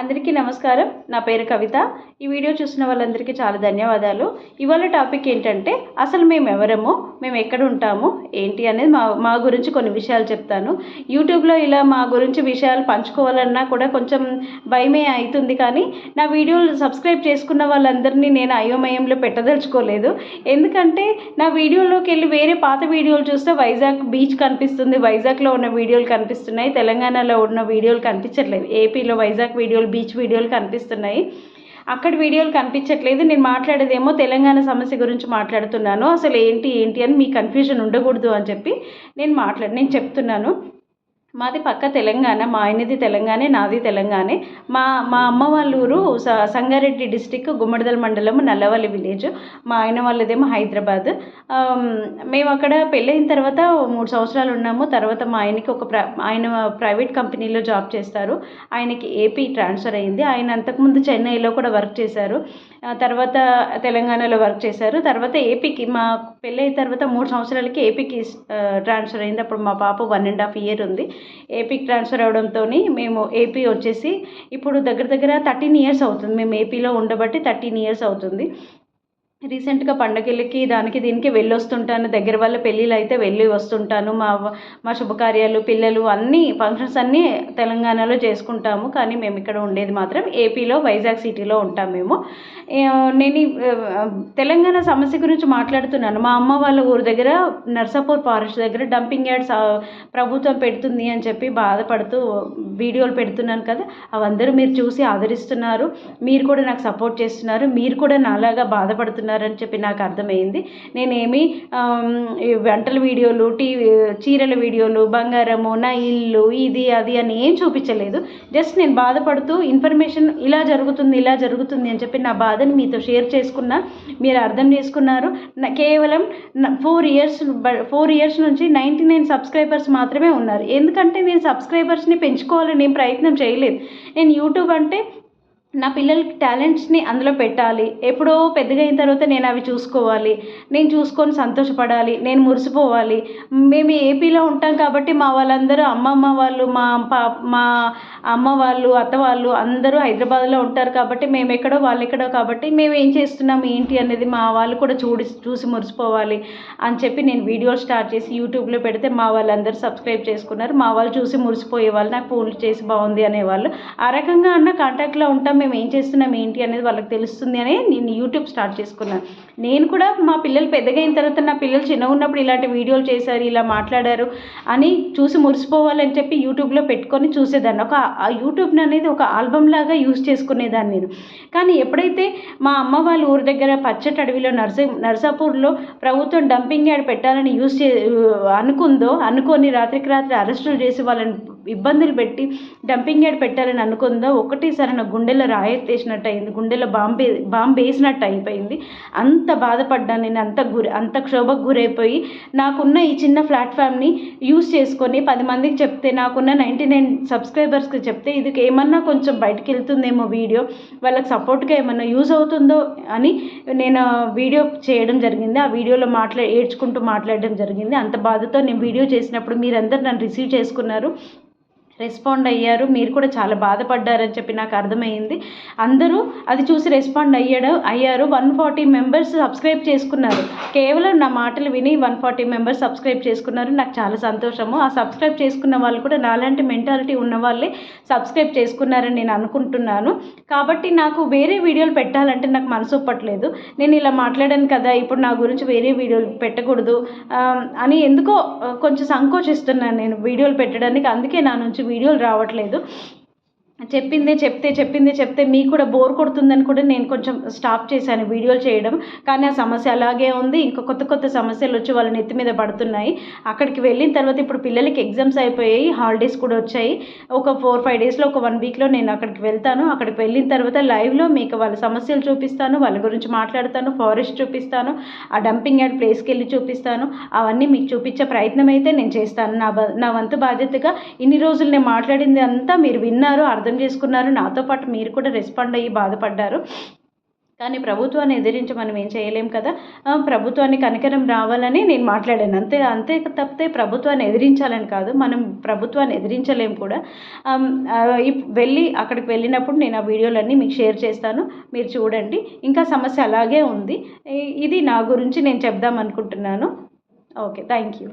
అందరికీ నమస్కారం. నా పేరు కవిత. ఈ వీడియో చూసిన వాళ్ళందరికీ చాలా ధన్యవాదాలు. ఇవాళ టాపిక్ ఏంటంటే అసలు మేము ఎవరము మేము ఎక్కడ ఉంటాము ఏంటి అనేది మా మా గురించి కొన్ని విషయాలు చెప్తాను. యూట్యూబ్లో ఇలా మా గురించి విషయాలు పంచుకోవాలన్నా కూడా కొంచెం భయమే అవుతుంది కానీ నా వీడియోలు సబ్స్క్రైబ్ చేసుకున్న వాళ్ళందరినీ నేను అయోమయంలో పెట్టదలుచుకోలేదు. ఎందుకంటే నా వీడియోలోకి వెళ్ళి వేరే పాత వీడియోలు చూస్తే వైజాగ్ బీచ్ కనిపిస్తుంది వైజాగ్లో ఉన్న వీడియోలు కనిపిస్తున్నాయి తెలంగాణలో ఉన్న వీడియోలు కనిపించట్లేదు ఏపీలో వైజాగ్ వీడియోలు బీచ్ వీడియోలు కనిపిస్తున్నాయి. అక్కడ వీడియోలు కనిపించట్లేదు. నేను మాట్లాడేదేమో తెలంగాణ సమస్య గురించి మాట్లాడుతున్నాను. అసలు ఏంటి ఏంటి అని మీ కన్ఫ్యూజన్ ఉండకూడదు అని చెప్పి నేను మాట్లాడి నేను చెప్తున్నాను. మాది పక్క తెలంగాణ మా ఆయనది తెలంగాణే నాది తెలంగాణే. మా మా అమ్మ వాళ్ళ ఊరు స సంగారెడ్డి డిస్టిక్ గుమ్మడిదల మండలం నల్లవల్లి విలేజ్. మా ఆయన వాళ్ళదేమో హైదరాబాద్. మేము అక్కడ పెళ్ళైన తర్వాత మూడు సంవత్సరాలు ఉన్నాము. తర్వాత మా ఆయనకి ఒక ప్ర ఆయన ప్రైవేట్ కంపెనీలో జాబ్ చేస్తారు. ఆయనకి ఏపీ ట్రాన్స్ఫర్ అయింది. ఆయన అంతకుముందు చెన్నైలో కూడా వర్క్ చేశారు. తర్వాత తెలంగాణలో వర్క్ చేశారు. తర్వాత ఏపీకి మా పెళ్ళైన తర్వాత మూడు సంవత్సరాలకి ఏపీకి ట్రాన్స్ఫర్ అయింది. అప్పుడు మా పాప వన్ అండ్ హాఫ్ ఇయర్ ఉంది. ఏపీకి ట్రాన్స్ఫర్ అవడంతో మేము ఏపీ వచ్చేసి ఇప్పుడు దగ్గర దగ్గర థర్టీన్ ఇయర్స్ అవుతుంది. మేము ఏపీలో ఉండబట్టి థర్టీన్ ఇయర్స్ అవుతుంది. రీసెంట్గా పండగలకి దానికి దీనికి వెళ్ళొస్తుంటాను. దగ్గర వాళ్ళ పెళ్ళిళ్ళు అయితే వెళ్ళి వస్తుంటాను. మా మా శుభకార్యాలు పిల్లలు అన్నీ ఫంక్షన్స్ అన్నీ తెలంగాణలో చేసుకుంటాము. కానీ మేము ఇక్కడ ఉండేది మాత్రం ఏపీలో వైజాగ్ సిటీలో ఉంటాం మేము. నేను తెలంగాణ సమస్య గురించి మాట్లాడుతున్నాను. మా అమ్మ వాళ్ళ ఊరు దగ్గర నర్సాపూర్ ఫారెస్ట్ దగ్గర డంపింగ్ యార్డ్స్ ప్రభుత్వం పెడుతుంది అని చెప్పి బాధపడుతూ వీడియోలు పెడుతున్నాను కదా అవందరూ మీరు చూసి ఆదరిస్తున్నారు. మీరు కూడా నాకు సపోర్ట్ చేస్తున్నారు. మీరు కూడా నాలాగా బాధపడుతున్నారు. చేస్తున్నారని చెప్పి నాకు అర్థమైంది. నేనేమి వంటల వీడియోలు టీవీ చీరల వీడియోలు బంగారము నా ఇల్లు ఇది అది అని ఏం చూపించలేదు. జస్ట్ నేను బాధపడుతూ ఇన్ఫర్మేషన్ ఇలా జరుగుతుంది ఇలా జరుగుతుంది అని చెప్పి నా బాధని మీతో షేర్ చేసుకున్నా. మీరు అర్థం చేసుకున్నారు. నా- కేవలం ఫోర్ ఇయర్స్ ఫోర్ ఇయర్స్ నుంచి నైంటీ నైన్ సబ్స్క్రైబర్స్ మాత్రమే ఉన్నారు. ఎందుకంటే నేను సబ్స్క్రైబర్స్ని పెంచుకోవాలని ఏం ప్రయత్నం చేయలేదు. నేను యూట్యూబ్ అంటే నా పిల్లలకి టాలెంట్స్ని అందులో పెట్టాలి. ఎప్పుడో పెద్దగా అయిన తర్వాత నేను అవి చూసుకోవాలి. నేను చూసుకొని సంతోషపడాలి. నేను మురిసిపోవాలి. మేము ఏపీలో ఉంటాం కాబట్టి మా వాళ్ళందరూ అమ్మమ్మ వాళ్ళు మా పా మా అమ్మ వాళ్ళు అత్త వాళ్ళు అందరూ హైదరాబాద్లో ఉంటారు కాబట్టి మేము ఎక్కడో వాళ్ళు ఎక్కడో కాబట్టి మేము ఏం చేస్తున్నాం ఏంటి అనేది మా వాళ్ళు కూడా చూడి చూసి మురిసిపోవాలి అని చెప్పి నేను వీడియోలు స్టార్ట్ చేసి యూట్యూబ్లో పెడితే మా వాళ్ళందరూ సబ్స్క్రైబ్ చేసుకున్నారు. మా వాళ్ళు చూసి మురిసిపోయే వాళ్ళు నాకు ఫోన్లు చేసి బాగుంది అనేవాళ్ళు. ఆ రకంగా అన్న కాంటాక్ట్లో ఉంటాం. మేము ఏం చేస్తున్నాం ఏంటి అనేది వాళ్ళకి తెలుస్తుంది అని నేను యూట్యూబ్ స్టార్ట్ చేసుకున్నాను. నేను కూడా మా పిల్లలు పెద్దగా అయిన తర్వాత నా పిల్లలు చిన్నగా ఉన్నప్పుడు ఇలాంటి వీడియోలు చేశారు ఇలా మాట్లాడారు అని చూసి మురిసిపోవాలని చెప్పి యూట్యూబ్లో పెట్టుకొని చూసేదాన్ని. ఒక ఆ యూట్యూబ్ అనేది ఒక ఆల్బమ్ లాగా యూజ్ చేసుకునేదాన్ని నేను. కానీ ఎప్పుడైతే మా అమ్మ వాళ్ళ ఊరి దగ్గర పచ్చటి అడవిలో నర్స నర్సాపూర్లో ప్రభుత్వం డంపింగ్ యార్డ్ పెట్టాలని యూజ్ చే అనుకుందో అనుకొని రాత్రికి రాత్రి అరెస్టులు చేసి వాళ్ళని ఇబ్బందులు పెట్టి డంపింగ్ యార్డ్ పెట్టాలని అనుకుందో? ఒకటేసారి నా గుండెలో రాయెత్తేసినట్టు అయింది. గుండెలో బాంబే బాంబు వేసినట్టు అయిపోయింది. అంత బాధపడ్డాను నేను. అంత గురి అంత క్షోభకు గురైపోయి నాకున్న ఈ చిన్న ప్లాట్ఫామ్ని యూస్ చేసుకొని పది మందికి చెప్తే నాకున్న నైంటీ నైన్ సబ్స్క్రైబర్స్కి చెప్తే ఇది ఏమన్నా కొంచెం బయటకు వెళ్తుందేమో వీడియో. వాళ్ళకి సపోర్ట్గా ఏమన్నా యూజ్ అవుతుందో అని నేను వీడియో చేయడం జరిగింది. ఆ వీడియోలో మాట్లా ఏడ్చుకుంటూ మాట్లాడడం జరిగింది. అంత బాధతో నేను వీడియో చేసినప్పుడు మీరందరూ నన్ను రిసీవ్ చేసుకున్నారు. రెస్పాండ్ అయ్యారు. మీరు కూడా చాలా బాధపడ్డారని చెప్పి నాకు అర్థమైంది. అందరూ అది చూసి రెస్పాండ్ అయ్యాడు అయ్యారు. వన్ ఫార్టీ మెంబర్స్ సబ్స్క్రైబ్ చేసుకున్నారు. కేవలం నా మాటలు విని వన్ ఫార్టీ మెంబర్స్ సబ్స్క్రైబ్ చేసుకున్నారు. నాకు చాలా సంతోషము. ఆ సబ్స్క్రైబ్ చేసుకున్న వాళ్ళు కూడా నాలాంటి మెంటాలిటీ ఉన్న వాళ్ళే సబ్స్క్రైబ్ చేసుకున్నారని నేను అనుకుంటున్నాను. కాబట్టి నాకు వేరే వీడియోలు పెట్టాలంటే నాకు మనసు ఒప్పట్లేదు. నేను ఇలా మాట్లాడాను కదా ఇప్పుడు నా గురించి వేరే వీడియోలు పెట్టకూడదు అని ఎందుకో కొంచెం సంకోచిస్తున్నాను నేను వీడియోలు పెట్టడానికి. అందుకే నా నుంచి వీడియోలు రావట్లేదు. చెప్పిందే చెప్తే చెప్పిందే చెప్తే మీకు కూడా బోర్ కొడుతుందని కూడా నేను కొంచెం స్టాప్ చేశాను వీడియోలు చేయడం. కానీ ఆ సమస్య అలాగే ఉంది. ఇంకా కొత్త కొత్త సమస్యలు వచ్చి వాళ్ళ నెత్తి మీద పడుతున్నాయి. అక్కడికి వెళ్ళిన తర్వాత ఇప్పుడు పిల్లలకి ఎగ్జామ్స్ అయిపోయాయి. హాలిడేస్ కూడా వచ్చాయి. ఒక ఫోర్ ఫైవ్ డేస్లో ఒక వన్ వీక్లో నేను అక్కడికి వెళ్తాను. అక్కడికి వెళ్ళిన తర్వాత లైవ్లో మీకు వాళ్ళ సమస్యలు చూపిస్తాను. వాళ్ళ గురించి మాట్లాడతాను. ఫారెస్ట్ చూపిస్తాను. ఆ డంపింగ్ యార్డ్ ప్లేస్కి వెళ్ళి చూపిస్తాను. అవన్నీ మీకు చూపించే ప్రయత్నం అయితే నేను చేస్తాను. నా బ- నా వంతు బాధ్యతగా ఇన్ని రోజులు నేను మాట్లాడింది అంతా మీరు విన్నారు. అర్థం అర్థం చేసుకున్నారు. నాతో పాటు మీరు కూడా రెస్పాండ్ అయ్యి బాధపడ్డారు. కానీ ప్రభుత్వాన్ని ఎదిరించి మనం ఏం చేయలేం కదా? ప్రభుత్వానికి ప్రభుత్వాన్ని కనికరం రావాలని నేను మాట్లాడాను. అంతే అంతే తప్పితే ప్రభుత్వాన్ని ఎదిరించాలని కాదు. మనం ప్రభుత్వాన్ని ఎదిరించలేం కూడా. ఇప్- వెళ్ళి అక్కడికి వెళ్ళినప్పుడు నేను ఆ వీడియోలన్నీ మీకు షేర్ చేస్తాను. మీరు చూడండి. ఇంకా సమస్య అలాగే ఉంది. ఇది నా గురించి నేను చెప్దాం అనుకుంటున్నాను. Okay thank you.